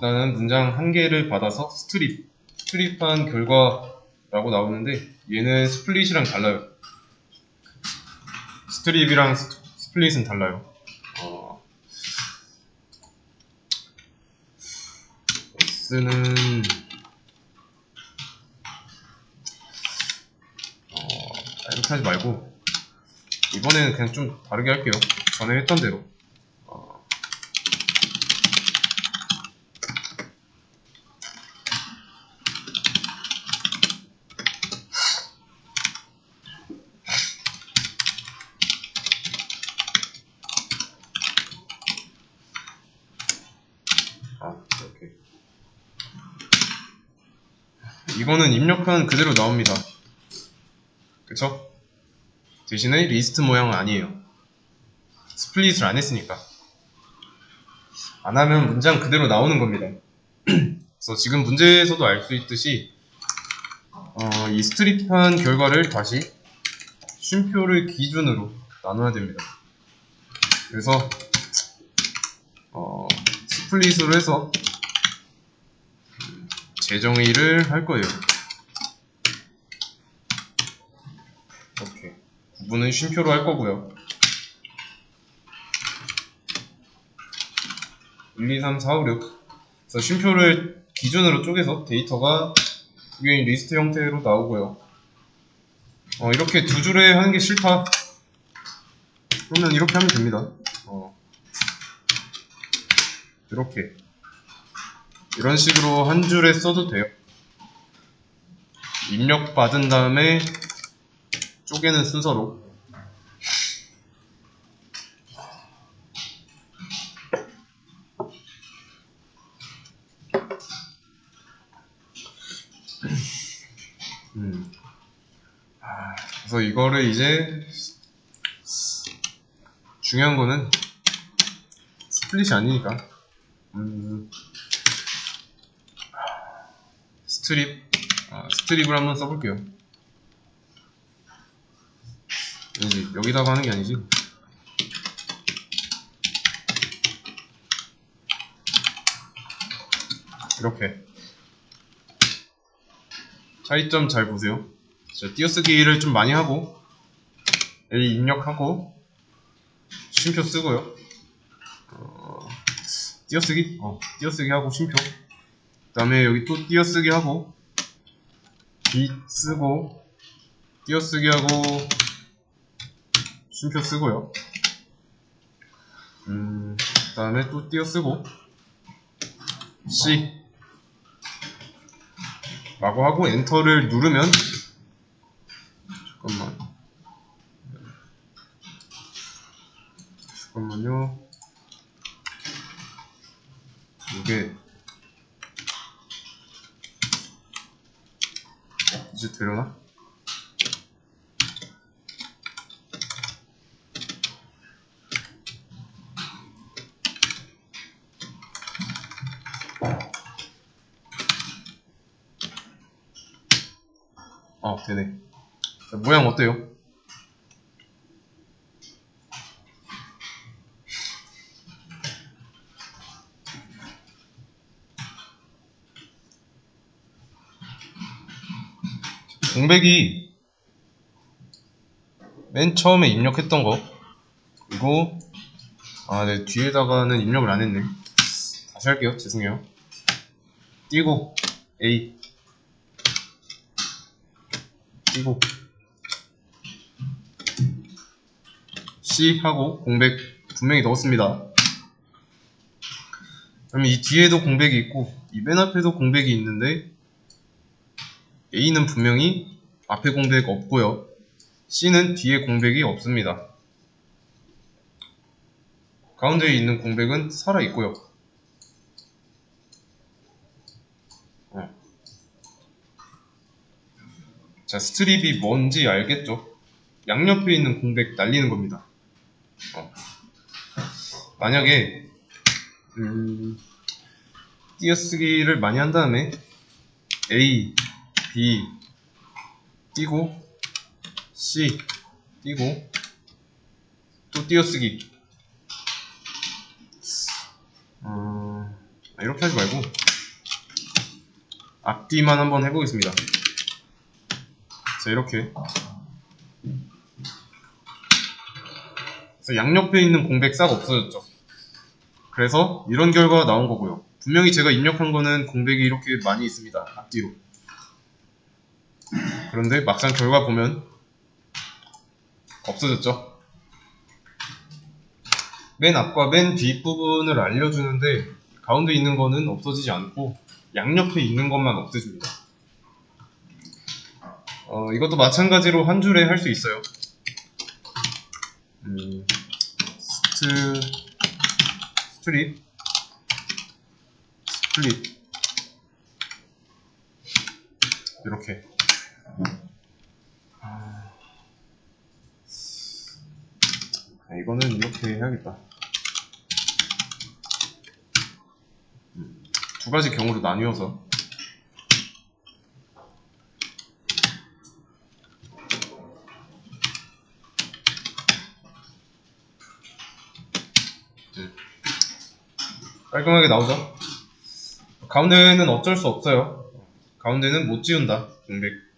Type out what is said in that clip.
나는 문장 한 개를 받아서 스트립, 스트립한 결과라고 나오는데 얘는 스플릿이랑 달라요. 스트립이랑 스- 스플릿은 달라요. 어, S는 어, 이렇게 하지 말고 이번에는 그냥 좀 다르게 할게요. 전에 했던 대로. 이거는 입력한 그대로 나옵니다. 그쵸? 대신에 리스트 모양은 아니에요. 스플릿을 안 했으니까. 안 하면 문장 그대로 나오는 겁니다. 그래서 지금 문제에서도 알 수 있듯이 어, 이 스트립한 결과를 다시 쉼표를 기준으로 나눠야 됩니다. 그래서 어, 스플릿으로 해서 음, 재정의를 할 거예요. 이렇게 구분은 쉼표로 할 거고요. 1, 2, 3, 4, 5, 6 그래서 쉼표를 기준으로 쪼개서 데이터가 이게 리스트 형태로 나오고요. 어, 이렇게 두 줄에 하는 게 싫다. 그러면 이렇게 하면 됩니다. 어, 이렇게 이런 식으로 한 줄에 써도 돼요. 입력 받은 다음에 쪼개는 순서로 음. 아, 그래서 이거를 이제 중요한 거는 스플릿이 아니니까 음, 스트립 아, 스트립을 한번 써볼게요. 아니지 여기다가 하는 게 아니지. 이렇게 차이점 잘 보세요. 자, 띄어쓰기를 좀 많이 하고 A 입력하고 쉼표 쓰고요. 어, 띄어쓰기? 어, 띄어쓰기 하고 쉼표. 그 다음에 여기 또 띄어쓰기 하고 B 쓰고 띄어쓰기 하고 쉼표 쓰고요. 음, 그 다음에 또 띄어쓰고 C. 라고 하고 엔터를 누르면 잠깐만. 잠깐만요. 이게 이제 되려나? 아 되네 모양 어때요? 공백이 맨 처음에 입력했던 거. 그리고 아 네 뒤에다가는 입력을 안 했네. 다시 할게요. 죄송해요. 띄고 A 띄고 C 하고 공백 분명히 넣었습니다. 그러면 이 뒤에도 공백이 있고 이 맨 앞에도 공백이 있는데 A는 분명히 앞에 공백 없고요. C는 뒤에 공백이 없습니다. 가운데에 있는 공백은 살아 있고요. 어. 자, 스트립이 뭔지 알겠죠? 양옆에 있는 공백 날리는 겁니다. 어. 만약에 음, 띄어쓰기를 많이 한 다음에 A, B 띄고 C 띄고 또 띄어쓰기 어, 아, 이렇게 하지 말고 앞뒤만 한번 해보겠습니다. 자 이렇게 그래서 양옆에 있는 공백 싹 없어졌죠. 그래서 이런 결과가 나온 거고요. 분명히 제가 입력한 거는 공백이 이렇게 많이 있습니다. 앞뒤로. 그런데 막상 결과 보면 없어졌죠. 맨 앞과 맨 뒷부분을 알려주는데 가운데 있는 거는 없어지지 않고 양옆에 있는 것만 없애줍니다. 어, 이것도 마찬가지로 한 줄에 할 수 있어요. 음, 스트, 스트릿, 스플릿. 이렇게. 이거는 이렇게 해야겠다. 음, 두 가지 경우로 나뉘어서 음, 깔끔하게 나오죠? 가운데는 어쩔 수 없어요. 가운데는 못 지운다. 공백.